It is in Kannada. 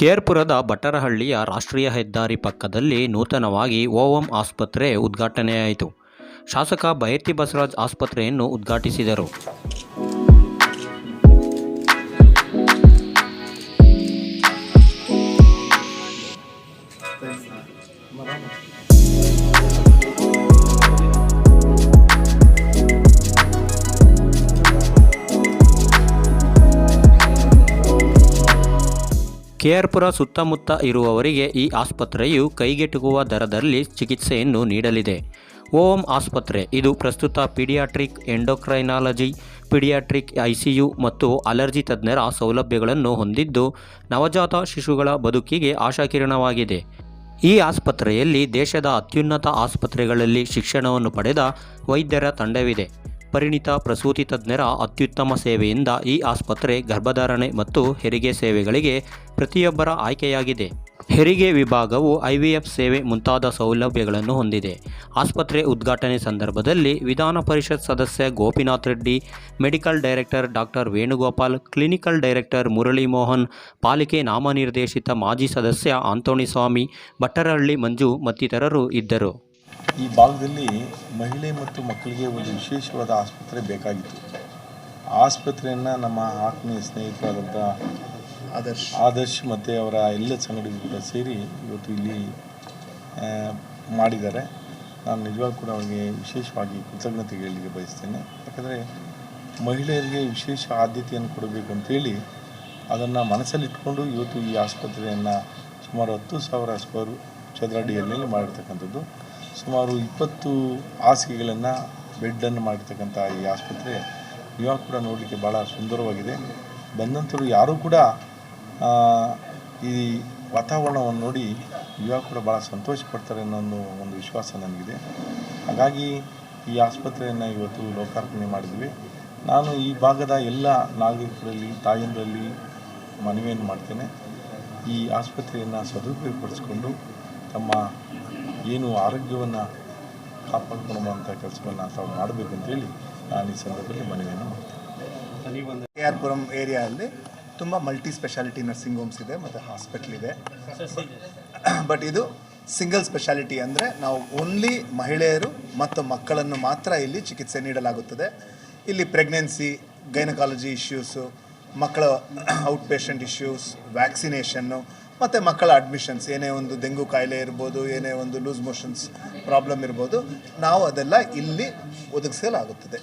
ಕೇರ್ಪುರದ ಬಟ್ಟರಹಳ್ಳಿಯ ರಾಷ್ಟ್ರೀಯ ಹೆದ್ದಾರಿ ಪಕ್ಕದಲ್ಲಿ ನೂತನವಾಗಿ ಓವಂ ಆಸ್ಪತ್ರೆ ಉದ್ಘಾಟನೆಯಾಯಿತು. ಶಾಸಕ ಬೈರ್ತಿ ಬಸವರಾಜ್ ಆಸ್ಪತ್ರೆಯನ್ನು ಉದ್ಘಾಟಿಸಿದರು. ಕೇರ್ಪುರ ಸುತ್ತಮುತ್ತ ಇರುವವರಿಗೆ ಈ ಆಸ್ಪತ್ರೆಯು ಕೈಗೆಟುಕುವ ದರದಲ್ಲಿ ಚಿಕಿತ್ಸೆಯನ್ನು ನೀಡಲಿದೆ. ಓಂ ಆಸ್ಪತ್ರೆ, ಇದು ಪ್ರಸ್ತುತ ಪೀಡಿಯಾಟ್ರಿಕ್ ಎಂಡೋಕ್ರೈನಾಲಜಿ, ಪೀಡಿಯಾಟ್ರಿಕ್ ಐಸಿಯು ಮತ್ತು ಅಲರ್ಜಿ ತಜ್ಞರ ಸೌಲಭ್ಯಗಳನ್ನು ಹೊಂದಿದ್ದು, ನವಜಾತ ಶಿಶುಗಳ ಬದುಕಿಗೆ ಆಶಾಕಿರಣವಾಗಿದೆ. ಈ ಆಸ್ಪತ್ರೆಯಲ್ಲಿ ದೇಶದ ಅತ್ಯುನ್ನತ ಆಸ್ಪತ್ರೆಗಳಲ್ಲಿ ಶಿಕ್ಷಣವನ್ನು ಪಡೆದ ವೈದ್ಯರ ತಂಡವಿದೆ. ಪರಿಣಿತ ಪ್ರಸೂತಿ ತಜ್ಞರ ಅತ್ಯುತ್ತಮ ಸೇವೆಯಿಂದ ಈ ಆಸ್ಪತ್ರೆ ಗರ್ಭಧಾರಣೆ ಮತ್ತು ಹೆರಿಗೆ ಸೇವೆಗಳಿಗೆ ಪ್ರತಿಯೊಬ್ಬರ ಆಯ್ಕೆಯಾಗಿದೆ. ಹೆರಿಗೆ ವಿಭಾಗವು ಐವಿಎಫ್ ಸೇವೆ ಮುಂತಾದ ಸೌಲಭ್ಯಗಳನ್ನು ಹೊಂದಿದೆ. ಆಸ್ಪತ್ರೆ ಉದ್ಘಾಟನೆ ಸಂದರ್ಭದಲ್ಲಿ ವಿಧಾನ ಪರಿಷತ್ ಸದಸ್ಯ Gopinath Reddy, medical director doctor Venugopal, clinical director Murali Mohan, ಪಾಲಿಕೆ ನಾಮನಿರ್ದೇಶಿತ ಮಾಜಿ ಸದಸ್ಯ ಆಂತೋಣಿಸ್ವಾಮಿ, ಭಟ್ಟರಹಳ್ಳಿ ಮಂಜು ಮತ್ತಿತರರು ಇದ್ದರು. ಈ ಭಾಗದಲ್ಲಿ ಮಹಿಳೆ ಮತ್ತು ಮಕ್ಕಳಿಗೆ ಒಂದು ವಿಶೇಷವಾದ ಆಸ್ಪತ್ರೆ ಬೇಕಾಗಿತ್ತು. ಆಸ್ಪತ್ರೆಯನ್ನು ನಮ್ಮ ಆತ್ಮೀಯ ಸ್ನೇಹಿತರಾದಂಥ ಆದರ್ಶ್. ಆದರ್ಶ್ ಮತ್ತು ಅವರ ಎಲ್ಲ ಸಂಗಡಿಗೂ ಕೂಡ ಸೇರಿ ಇವತ್ತು ಇಲ್ಲಿ ಮಾಡಿದ್ದಾರೆ. ನಾನು ನಿಜವಾಗ್ಲೂ ಕೂಡ ಅವರಿಗೆ ವಿಶೇಷವಾಗಿ ಕೃತಜ್ಞತೆ ಹೇಳಲಿಕ್ಕೆ ಬಯಸ್ತೇನೆ. ಯಾಕಂದರೆ ಮಹಿಳೆಯರಿಗೆ ವಿಶೇಷ ಆದ್ಯತೆಯನ್ನು ಕೊಡಬೇಕು ಅಂತೇಳಿ ಅದನ್ನು ಮನಸ್ಸಲ್ಲಿಟ್ಕೊಂಡು ಇವತ್ತು ಈ ಆಸ್ಪತ್ರೆಯನ್ನು ಸುಮಾರು ಹತ್ತು ಸಾವಿರ ಸ್ಕ್ವೇರ್ ಚದರಡಿಯಲ್ಲಿ ಮಾಡಿರ್ತಕ್ಕಂಥದ್ದು. ಸುಮಾರು ಇಪ್ಪತ್ತು ಹಾಸಿಗೆಗಳನ್ನು ಬೆಡ್ಡನ್ನು ಮಾಡಿರ್ತಕ್ಕಂಥ ಈ ಆಸ್ಪತ್ರೆ ಇವಾಗ ಕೂಡ ನೋಡಲಿಕ್ಕೆ ಭಾಳ ಸುಂದರವಾಗಿದೆ. ಬಂದಂಥವ್ರು ಯಾರೂ ಕೂಡ ಈ ವಾತಾವರಣವನ್ನು ನೋಡಿ ಇವಾಗ ಕೂಡ ಭಾಳ ಸಂತೋಷ ಪಡ್ತಾರೆ ಅನ್ನೋ ಒಂದು ಒಂದು ವಿಶ್ವಾಸ ನನಗಿದೆ. ಹಾಗಾಗಿ ಈ ಆಸ್ಪತ್ರೆಯನ್ನು ಇವತ್ತು ಲೋಕಾರ್ಪಣೆ ಮಾಡಿದ್ವಿ. ನಾನು ಈ ಭಾಗದ ಎಲ್ಲ ನಾಗರಿಕರಲ್ಲಿ, ತಾಯಂದರಲ್ಲಿ ಮನವಿಯನ್ನು ಮಾಡ್ತೇನೆ. ಈ ಆಸ್ಪತ್ರೆಯನ್ನು ಸದುಪಯೋಗಪಡಿಸ್ಕೊಂಡು ತಮ್ಮ ಏನು ಆರೋಗ್ಯವನ್ನು ಕಾಪಾಡ್ಕೊಳ್ಳುವಂಥ ಕೆಲಸವನ್ನು ತಾವು ಮಾಡಬೇಕು ಅಂತೇಳಿ ನಾನು ಈ ಸಂದರ್ಭದಲ್ಲಿ ಮನವಿಯನ್ನು ಮಾಡ್ತೇನೆ. ಕೆ ಆರ್ ಪುರಂ ಏರಿಯಾದಲ್ಲಿ ತುಂಬ ಮಲ್ಟಿ ಸ್ಪೆಷಾಲಿಟಿ ನರ್ಸಿಂಗ್ ಹೋಮ್ಸ್ ಇದೆ, ಮತ್ತು ಹಾಸ್ಪಿಟ್ಲ್ ಇದೆ. ಬಟ್ ಇದು ಸಿಂಗಲ್ ಸ್ಪೆಷಾಲಿಟಿ ಅಂದರೆ ನಾವು ಓನ್ಲಿ ಮಹಿಳೆಯರು ಮತ್ತು ಮಕ್ಕಳನ್ನು ಮಾತ್ರ ಇಲ್ಲಿ ಚಿಕಿತ್ಸೆ ನೀಡಲಾಗುತ್ತದೆ. ಇಲ್ಲಿ ಪ್ರೆಗ್ನೆನ್ಸಿ ಗೈನಕಾಲಜಿ ಇಶ್ಯೂಸು ಮಕ್ಕಳ ಔಟ್ ಪೇಷಂಟ್ ಇಶ್ಯೂಸ್ ವ್ಯಾಕ್ಸಿನೇಷನ್ನು ಮತ್ತು ಮಕ್ಕಳ ಅಡ್ಮಿಷನ್ಸ್ ಏನೇ ಒಂದು ಡೆಂಗು ಕಾಯಿಲೆ ಇರ್ಬೋದು, ಏನೇ ಒಂದು ಲೂಸ್ ಮೋಷನ್ಸ್ ಪ್ರಾಬ್ಲಮ್ ಇರ್ಬೋದು, ನಾವು ಅದೆಲ್ಲ ಇಲ್ಲಿ ಒದಗಿಸಲಾಗುತ್ತದೆ